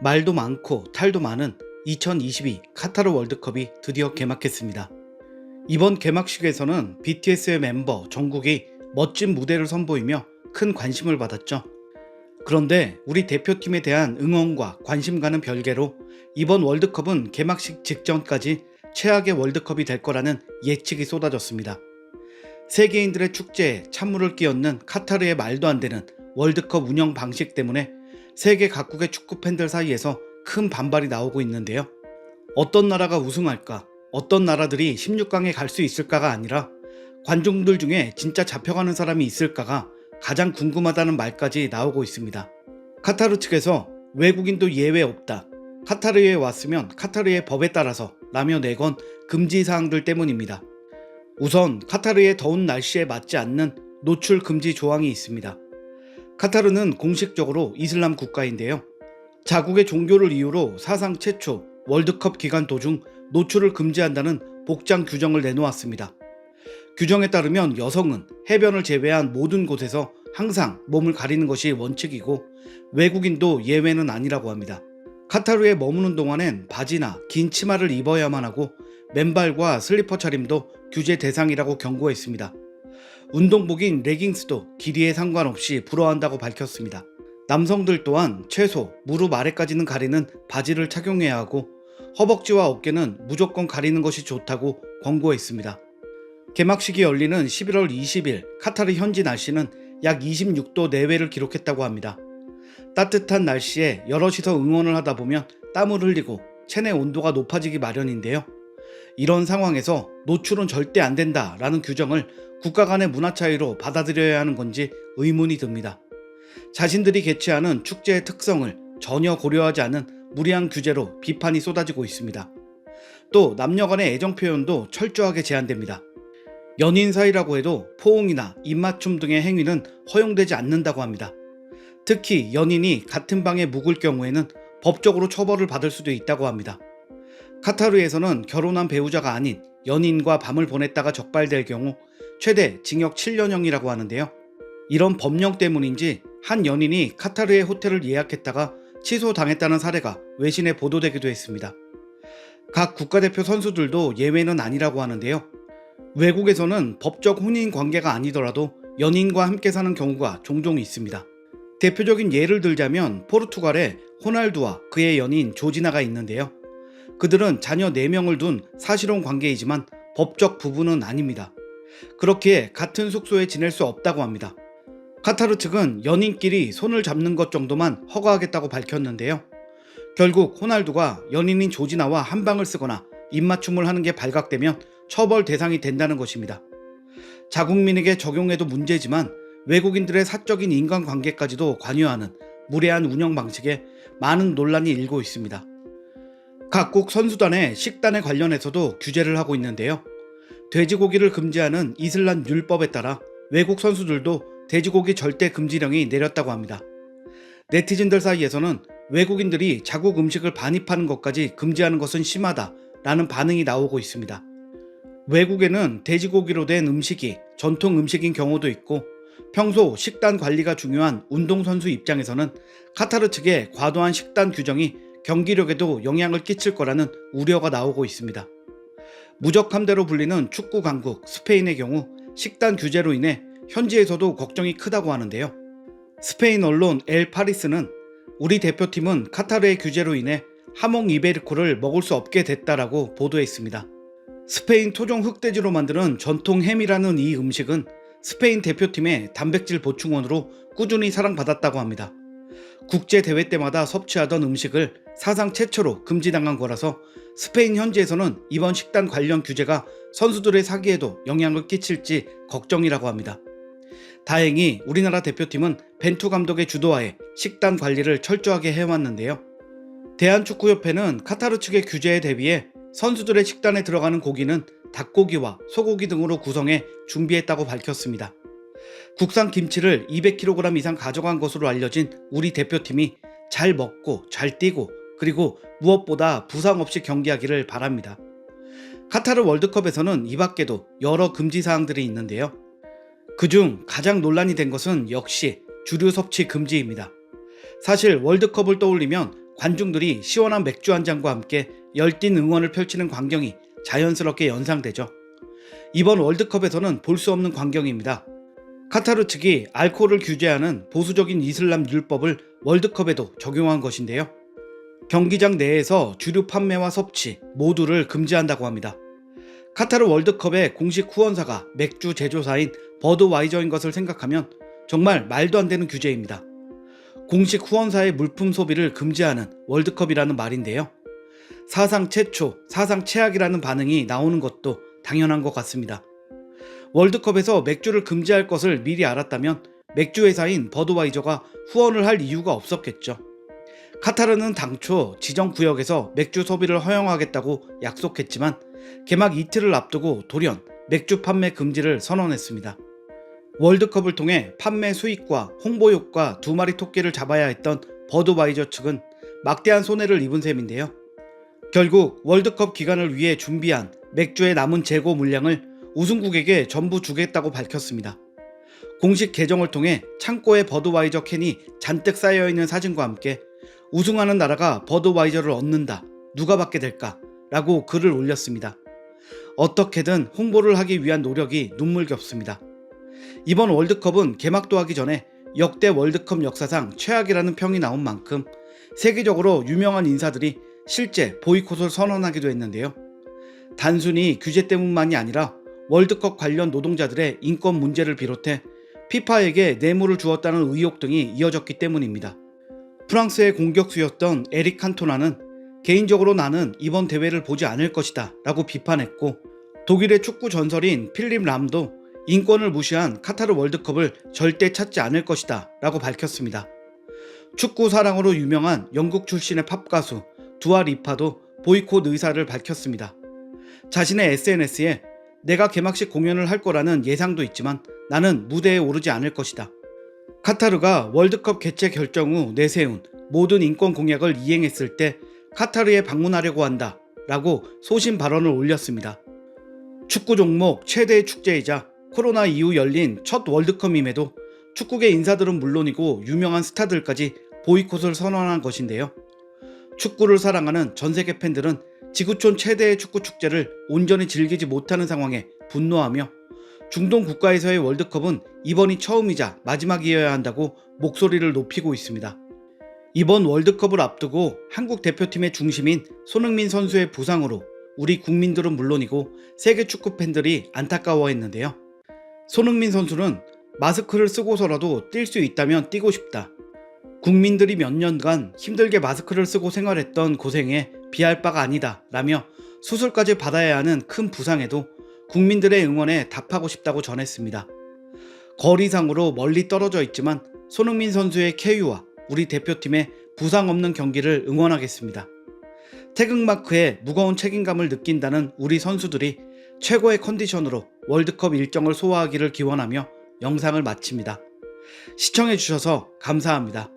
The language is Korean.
말도 많고 탈도 많은 2022 카타르 월드컵이 드디어 개막했습니다. 이번 개막식에서는 BTS의 멤버 정국이 멋진 무대를 선보이며 큰 관심을 받았죠. 그런데 우리 대표팀에 대한 응원과 관심과는 별개로 이번 월드컵은 개막식 직전까지 최악의 월드컵이 될 거라는 예측이 쏟아졌습니다. 세계인들의 축제에 찬물을 끼얹는 카타르의 말도 안 되는 월드컵 운영 방식 때문에 세계 각국의 축구 팬들 사이에서 큰 반발이 나오고 있는데요. 어떤 나라가 우승할까? 어떤 나라들이 16강에 갈 수 있을까가 아니라 관중들 중에 진짜 잡혀가는 사람이 있을까가 가장 궁금하다는 말까지 나오고 있습니다. 카타르 측에서 외국인도 예외 없다. 카타르에 왔으면 카타르의 법에 따라서 라며 내건 금지 사항들 때문입니다. 우선 카타르의 더운 날씨에 맞지 않는 노출 금지 조항이 있습니다. 카타르는 공식적으로 이슬람 국가인데요. 자국의 종교를 이유로 사상 최초 월드컵 기간 도중 노출을 금지한다는 복장 규정을 내놓았습니다. 규정에 따르면 여성은 해변을 제외한 모든 곳에서 항상 몸을 가리는 것이 원칙이고 외국인도 예외는 아니라고 합니다. 카타르에 머무는 동안엔 바지나 긴 치마를 입어야만 하고 맨발과 슬리퍼 차림도 규제 대상이라고 경고했습니다. 운동복인 레깅스도 길이에 상관없이 불어한다고 밝혔습니다. 남성들 또한 최소 무릎 아래까지는 가리는 바지를 착용해야 하고 허벅지와 어깨는 무조건 가리는 것이 좋다고 권고했습니다. 개막식이 열리는 11월 20일 카타르 현지 날씨는 약 26도 내외를 기록했다고 합니다. 따뜻한 날씨에 여럿이서 응원을 하다 보면 땀을 흘리고 체내 온도가 높아지기 마련인데요. 이런 상황에서 노출은 절대 안 된다라는 규정을 국가 간의 문화 차이로 받아들여야 하는 건지 의문이 듭니다. 자신들이 개최하는 축제의 특성을 전혀 고려하지 않은 무리한 규제로 비판이 쏟아지고 있습니다. 또 남녀 간의 애정 표현도 철저하게 제한됩니다. 연인 사이라고 해도 포옹이나 입맞춤 등의 행위는 허용되지 않는다고 합니다. 특히 연인이 같은 방에 묵을 경우에는 법적으로 처벌을 받을 수도 있다고 합니다. 카타르에서는 결혼한 배우자가 아닌 연인과 밤을 보냈다가 적발될 경우 최대 징역 7년형이라고 하는데요. 이런 법령 때문인지 한 연인이 카타르의 호텔을 예약했다가 취소당했다는 사례가 외신에 보도되기도 했습니다. 각 국가대표 선수들도 예외는 아니라고 하는데요. 외국에서는 법적 혼인 관계가 아니더라도 연인과 함께 사는 경우가 종종 있습니다. 대표적인 예를 들자면 포르투갈에 호날두와 그의 연인 조지나가 있는데요. 그들은 자녀 4명을 둔 사실혼 관계이지만 법적 부분은 아닙니다. 그렇기에 같은 숙소에 지낼 수 없다고 합니다. 카타르 측은 연인끼리 손을 잡는 것 정도만 허가하겠다고 밝혔는데요. 결국 호날두가 연인인 조지나와 한 방을 쓰거나 입맞춤을 하는 게 발각되면 처벌 대상이 된다는 것입니다. 자국민에게 적용해도 문제지만 외국인들의 사적인 인간관계까지도 관여하는 무례한 운영 방식에 많은 논란이 일고 있습니다. 각국 선수단의 식단에 관련해서도 규제를 하고 있는데요. 돼지고기를 금지하는 이슬람 율법에 따라 외국 선수들도 돼지고기 절대 금지령이 내렸다고 합니다. 네티즌들 사이에서는 외국인들이 자국 음식을 반입하는 것까지 금지하는 것은 심하다 라는 반응이 나오고 있습니다. 외국에는 돼지고기로 된 음식이 전통 음식인 경우도 있고 평소 식단 관리가 중요한 운동선수 입장에서는 카타르 측의 과도한 식단 규정이 경기력에도 영향을 끼칠 거라는 우려가 나오고 있습니다. 무적함대로 불리는 축구 강국 스페인의 경우 식단 규제로 인해 현지에서도 걱정이 크다고 하는데요. 스페인 언론 엘 파리스는 우리 대표팀은 카타르의 규제로 인해 하몽 이베리코를 먹을 수 없게 됐다라고 보도했습니다. 스페인 토종 흑돼지로 만드는 전통 햄이라는 이 음식은 스페인 대표팀의 단백질 보충원으로 꾸준히 사랑받았다고 합니다. 국제 대회 때마다 섭취하던 음식을 사상 최초로 금지당한 거라서 스페인 현지에서는 이번 식단 관련 규제가 선수들의 사기에도 영향을 끼칠지 걱정이라고 합니다. 다행히 우리나라 대표팀은 벤투 감독의 주도하에 식단 관리를 철저하게 해왔는데요. 대한축구협회는 카타르 측의 규제에 대비해 선수들의 식단에 들어가는 고기는 닭고기와 소고기 등으로 구성해 준비했다고 밝혔습니다. 국산 김치를 200kg 이상 가져간 것으로 알려진 우리 대표팀이 잘 먹고 잘 뛰고 그리고 무엇보다 부상 없이 경기하기를 바랍니다. 카타르 월드컵에서는 이 밖에도 여러 금지 사항들이 있는데요. 그중 가장 논란이 된 것은 역시 주류 섭취 금지입니다. 사실 월드컵을 떠올리면 관중들이 시원한 맥주 한 잔과 함께 열띤 응원을 펼치는 광경이 자연스럽게 연상되죠. 이번 월드컵에서는 볼 수 없는 광경입니다. 카타르 측이 알코올을 규제하는 보수적인 이슬람 율법을 월드컵에도 적용한 것인데요. 경기장 내에서 주류 판매와 섭취 모두를 금지한다고 합니다. 카타르 월드컵의 공식 후원사가 맥주 제조사인 버드와이저인 것을 생각하면 정말 말도 안 되는 규제입니다. 공식 후원사의 물품 소비를 금지하는 월드컵이라는 말인데요. 사상 최초, 사상 최악이라는 반응이 나오는 것도 당연한 것 같습니다. 월드컵에서 맥주를 금지할 것을 미리 알았다면 맥주 회사인 버드와이저가 후원을 할 이유가 없었겠죠. 카타르는 당초 지정 구역에서 맥주 소비를 허용하겠다고 약속했지만 개막 이틀을 앞두고 돌연 맥주 판매 금지를 선언했습니다. 월드컵을 통해 판매 수익과 홍보 효과 두 마리 토끼를 잡아야 했던 버드와이저 측은 막대한 손해를 입은 셈인데요. 결국 월드컵 기간을 위해 준비한 맥주의 남은 재고 물량을 우승국에게 전부 주겠다고 밝혔습니다. 공식 계정을 통해 창고에 버드와이저 캔이 잔뜩 쌓여 있는 사진과 함께 우승하는 나라가 버드와이저를 얻는다. 누가 받게 될까? 라고 글을 올렸습니다. 어떻게든 홍보를 하기 위한 노력이 눈물겹습니다. 이번 월드컵은 개막도 하기 전에 역대 월드컵 역사상 최악이라는 평이 나온 만큼 세계적으로 유명한 인사들이 실제 보이콧을 선언하기도 했는데요. 단순히 규제 때문만이 아니라 월드컵 관련 노동자들의 인권 문제를 비롯해 피파에게 뇌물을 주었다는 의혹 등이 이어졌기 때문입니다. 프랑스의 공격수였던 에릭 칸토나는 개인적으로 나는 이번 대회를 보지 않을 것이다 라고 비판했고 독일의 축구 전설인 필립 람도 인권을 무시한 카타르 월드컵을 절대 찾지 않을 것이다 라고 밝혔습니다. 축구 사랑으로 유명한 영국 출신의 팝 가수 두아 리파도 보이콧 의사를 밝혔습니다. 자신의 SNS에 내가 개막식 공연을 할 거라는 예상도 있지만 나는 무대에 오르지 않을 것이다. 카타르가 월드컵 개최 결정 후 내세운 모든 인권 공약을 이행했을 때 카타르에 방문하려고 한다. 라고 소신 발언을 올렸습니다. 축구 종목 최대의 축제이자 코로나 이후 열린 첫 월드컵임에도 축구계 인사들은 물론이고 유명한 스타들까지 보이콧을 선언한 것인데요. 축구를 사랑하는 전 세계 팬들은 지구촌 최대의 축구 축제를 온전히 즐기지 못하는 상황에 분노하며 중동 국가에서의 월드컵은 이번이 처음이자 마지막이어야 한다고 목소리를 높이고 있습니다. 이번 월드컵을 앞두고 한국 대표팀의 중심인 손흥민 선수의 부상으로 우리 국민들은 물론이고 세계 축구 팬들이 안타까워했는데요. 손흥민 선수는 마스크를 쓰고서라도 뛸 수 있다면 뛰고 싶다. 국민들이 몇 년간 힘들게 마스크를 쓰고 생활했던 고생에 비할 바가 아니다. 라며 수술까지 받아야 하는 큰 부상에도 국민들의 응원에 답하고 싶다고 전했습니다. 거리상으로 멀리 떨어져 있지만 손흥민 선수의 쾌유와 우리 대표팀의 부상 없는 경기를 응원하겠습니다. 태극마크에 무거운 책임감을 느낀다는 우리 선수들이 최고의 컨디션으로 월드컵 일정을 소화하기를 기원하며 영상을 마칩니다. 시청해주셔서 감사합니다.